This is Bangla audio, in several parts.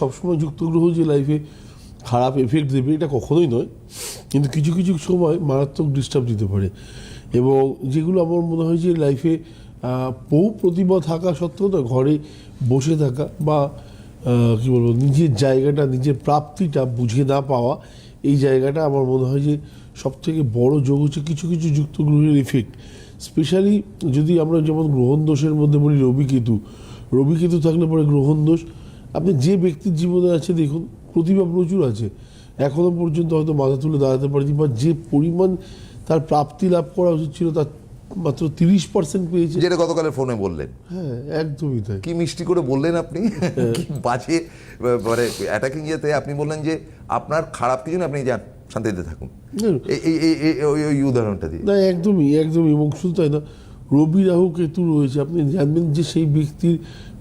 সবসময় যুক্তগ্রহ যে লাইফে খারাপ এফেক্ট দেবে, এটা কখনোই নয়। কিন্তু কিছু কিছু সময় মারাত্মক ডিস্টার্ব দিতে পারে। এবং যেগুলো আমার মনে হয় যে লাইফে বহু প্রতিভা থাকা সত্ত্বেও না ঘরে বসে থাকা বা কি বলব, নিজের জায়গাটা, নিজের প্রাপ্তিটা বুঝে না পাওয়া, এই জায়গাটা আমার মনে হয় যে সব থেকে বড় যোগ হচ্ছে কিছু কিছু যুক্তগ্রহের ইফেক্ট স্পেশালি যদি আমরা যেমন গ্রহণ দোষের মধ্যে বলি রবি কেতু রবি কেতু থাকলে পরে গ্রহণ দোষ আপনি যে ব্যক্তির জীবনে আছে দেখুন প্রতিভা প্রচুর আছে। এখনও পর্যন্ত হয়তো মাথা তুলে দাঁড়াতে পারেনি বা যে পরিমাণ তার প্রাপ্তি লাভ করা উচিত ছিল তার মাত্র তিরিশ পার্সেন্ট পেয়েছে। যেটা গতকালের ফোনে বললেন। হ্যাঁ একদমই তাই। কি মিষ্টি করে বললেন আপনি? কি বাজে মানে অ্যাটাকিং ইয়েতে আপনি বললেন যে আপনার খারাপ কিছু না আপনি যান শান্তিতে থাকুন। এই উদাহরণটা দিয়ে। না একদমই একদমই এবং শুধু তাই না রবি রাহু কেতু রয়েছে। আপনি জানবেন যে সেই ব্যক্তির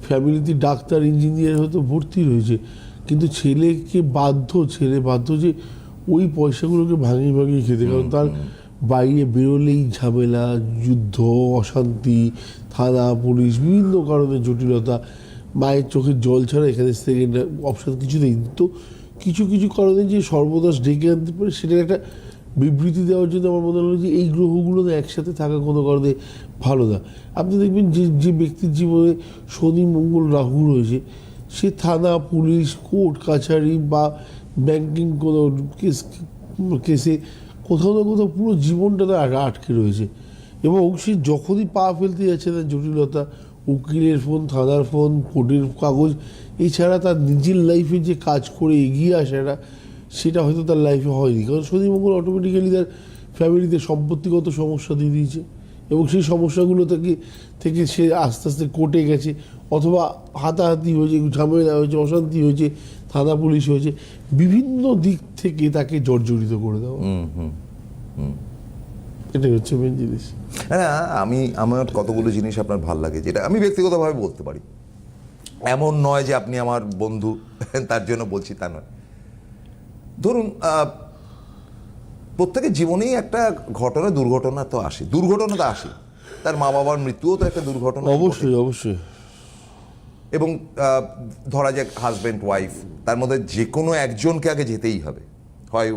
ফ্যামিলিতে ডাক্তার ইঞ্জিনিয়ার হয়তো ভর্তি রয়েছে। কিন্তু ছেলেকে বাধ্য ছেলে বাধ্য যে ওই পয়সাগুলোকে ভাঙিয়ে ভাঙিয়ে খেতে। কারণ তার বাইরে বেরোলেই ঝামেলা যুদ্ধ অশান্তি থানা পুলিশ বিভিন্ন কারণে জটিলতা। মায়ের চোখের জল ছাড়া এখানে সেকেন্ড অপশান কিছু নেই। তো কিছু কিছু কারণে যে সর্বদাস ডেকে আনতে পারে সেটার একটা বিবৃতি দেওয়ার জন্য আমার মনে হলো যে এই গ্রহগুলো না একসাথে থাকা কোনো কারণে ভালো না। আপনি দেখবেন যে যে ব্যক্তির জীবনে শনি, মঙ্গল, রাহু রয়েছে, সে থানা, পুলিশ, কোর্ট, কাছারি বা ব্যাংকিং কোনো কেস, কেসে কোথাও না কোথাও পুরো জীবনটা তার আটকে- রয়েছে। এবং সে যখনই পা ফেলতে যাচ্ছে তার জটিলতা, উকিলের ফোন থানার ফোন কোর্টের কাগজ, এছাড়া তার নিজের লাইফে যে কাজ করে এগিয়ে আসাটা সেটা হয়তো তার লাইফে হয়নি। কারণ শনি মঙ্গল অটোমেটিক্যালি তার ফ্যামিলিতে সম্পত্তিগত সমস্যা দিয়ে দিয়েছে এবং সেই সমস্যাগুলো থেকে থেকে সে আস্তে আস্তে কোর্টে গেছে অথবা হাতাহাতি হয়েছে ঝামেলা হয়েছে অশান্তি হয়েছে থানা পুলিশ হয়েছে বিভিন্ন দিক থেকে তাকে জর্জরিত করে দেওয়া। এটাই হচ্ছে মেন জিনিস। হ্যাঁ আমি আমার কতগুলো জিনিস আপনার ভালো লাগে যেটা আমি ব্যক্তিগতভাবে বলতে পারি। এমন নয় যে আপনি আমার বন্ধু তার জন্য বলছি তা নয়। ধরুন প্রত্যেকে প্রত্যেকের জীবনেই একটা ঘটনা দুর্ঘটনা তো আসে। দুর্ঘটনা তো আসে। তার মা বাবার মৃত্যুও তো একটা দুর্ঘটনা অবশ্যই অবশ্যই। এবং ধরা যাক হাজব্যান্ড ওয়াইফ তার মধ্যে যে কোনো একজনকে আগে যেতেই হবে। হয়